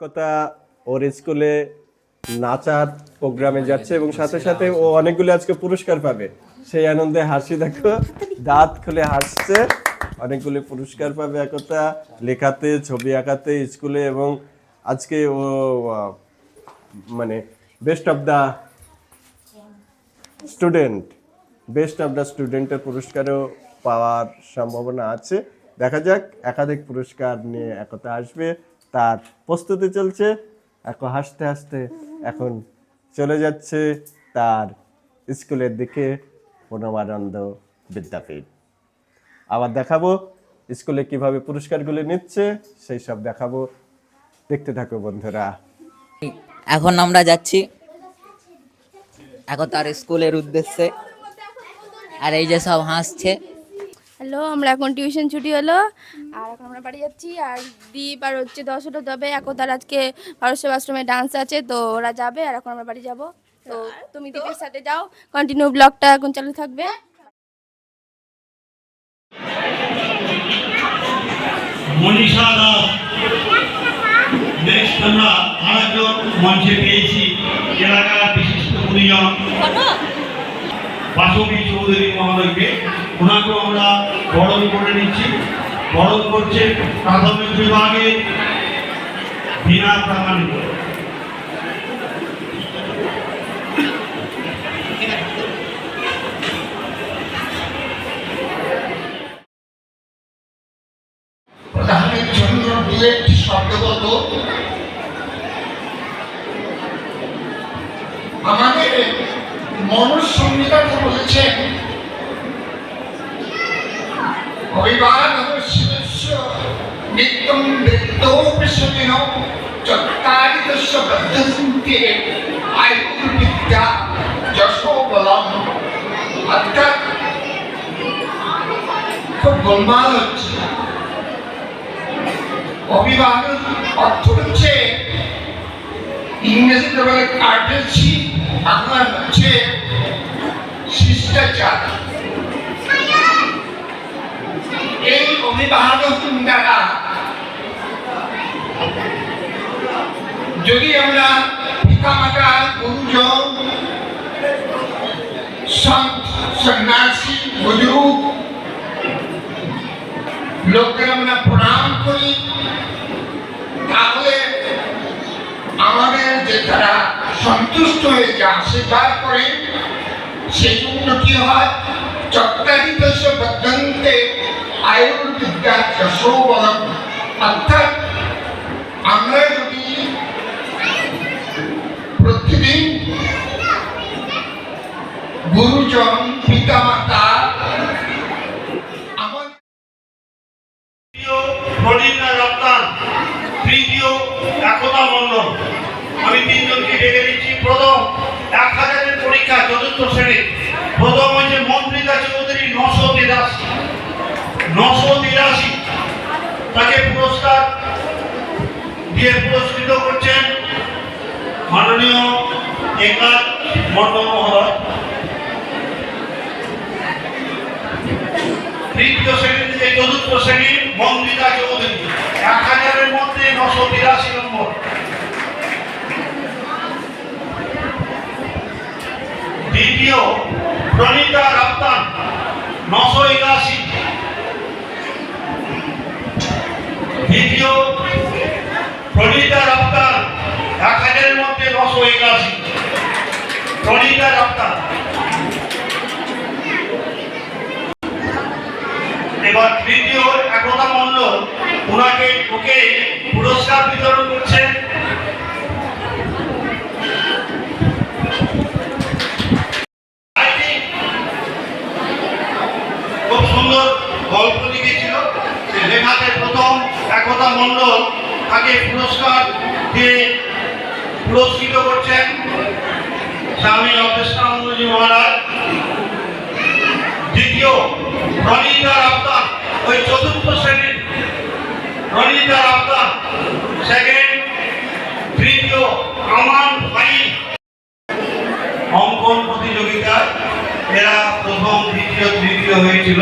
একতা ওর স্কুলে নাচার প্রোগ্রামে যাচ্ছে এবং সাথে সাথে ও অনেকগুলো আজকে পুরস্কার পাবে। সেই আনন্দে হাসি দেখো, দাঁত খুলে হাসছে, অনেকগুলো পুরস্কার পাবে একতা, লেখাতে, ছবি আঁকাতে, স্কুলে এবং আজকে ও মানে best of the student best of the স্টুডেন্টের পুরস্কারও পাওয়ার সম্ভাবনা আছে। দেখা যাক, একাধিক পুরস্কার নিয়ে একতা আসবে। তার প্রস্তুতি চলছে। এখন হাসতে হাসতে এখন চলে যাচ্ছে তার স্কুলের দিকে প্রণবানন্দ বিদ্যাপীঠ। আবার দেখাবো স্কুলে কীভাবে পুরস্কারগুলি নিচ্ছে, সেই সব দেখাবো। দেখতে থাকো বন্ধুরা। এখন আমরা যাচ্ছি এখন তার স্কুলের উদ্দেশ্যে। আর এই যে সব হাসছে হ্যালো আমরা এখন টিউশন ছুটি হলো। আর এখন আমরা বাড়ি যাচ্ছি। আর দীপ আর হচ্ছে দশ দশটা যাবে একতার আজকে পারস্য আশ্রমে ডান্স আছে তো ওরা যাবে। আর এখন আমরা বাড়ি যাব। তো তুমি দীপের সাথে যাও। কন্টিনিউ ব্লগটা এখন চালু থাকবে। মনীষা দাস নেক্সট আমরা আরেকজন মঞ্চে পেয়েছি। এলাকার বিশিষ্ট গুণীজন। বাসবী চৌধুরী মহোদয়কে। ওনাকেও আমরা বরণ করে নিচ্ছি। বরণ করছে প্রাথমিক বিভাগে বিনা প্রামাণিক। শব্দগত আমাদের মনুষ সংহিতাতে বলেছেন অভিবাদ শিবস্য নিত্যম বৃত্তোপসমিন চত্তারিতস্য বদ্ধসন্তে আয়ুর্বিদ্যা যশো বলম অর্থাৎ খুব গোলমাল হচ্ছে। অভিবাদন অর্থ হচ্ছে, ইংরেজিতে বলে কার্টেসি বাংলা হচ্ছে শিষ্টাচার। অভিবাদন দ্বারা যদি আমরা গুরুজন, সন্ত, সন্ন্যাসী আমরা প্রণাম করি, তাহলে আমাদের যে তারা সন্তুষ্ট হয়ে যে আশীর্বাদ করে সেই জন্য কি হয়? চত্বারিত আয়ুর্বিদ্যা যশো বলম অর্থাৎ আমরা যদি আমি তিনজনকে ডেকে দিচ্ছি। প্রথম, এক পরীক্ষা, চতুর্থ শ্রেণি প্রথম হচ্ছে মন্ত্রিতা চৌধুরী নশো তিরাশি নশো তিরাশি তাকে পুরস্কার দিয়ে পুরস্কৃত করছেন মাননীয় একাত মন্ডল মহোদয়, তৃতীয় শ্রেণির যে চতুর্থ শ্রেণির মন্দিরা চৌধুরী, এক হাজারের মধ্যে নশো তিরাশি নম্বর। দ্বিতীয়, প্রণীতা রপ্তান নশো একাশি দ্বিতীয় প্রণীতা রপ্তান এক হাজারের মধ্যে নশো একাশি প্রণীতা রপ্তান। এবার তৃতীয় একতা মণ্ডল ওনাকে ওকে পুরস্কার বিতরণ করছেন খুব সুন্দর গল্প লিখেছিল লেখাতে প্রথম একতা মণ্ডল তাকে পুরস্কার দিয়ে পুরস্কৃত করছেন স্বামী অবস্থানন্দজি মহারাজ। দ্বিতীয় রনিতা রাপ্তান ওই চতুর্থ শ্রেণির রনিতা রাপ্তান সেকেন্ড তৃতীয়, আমান ভাই। অঙ্কন প্রতিযোগিতায় এরা প্রথম, দ্বিতীয়, তৃতীয় হয়েছিল।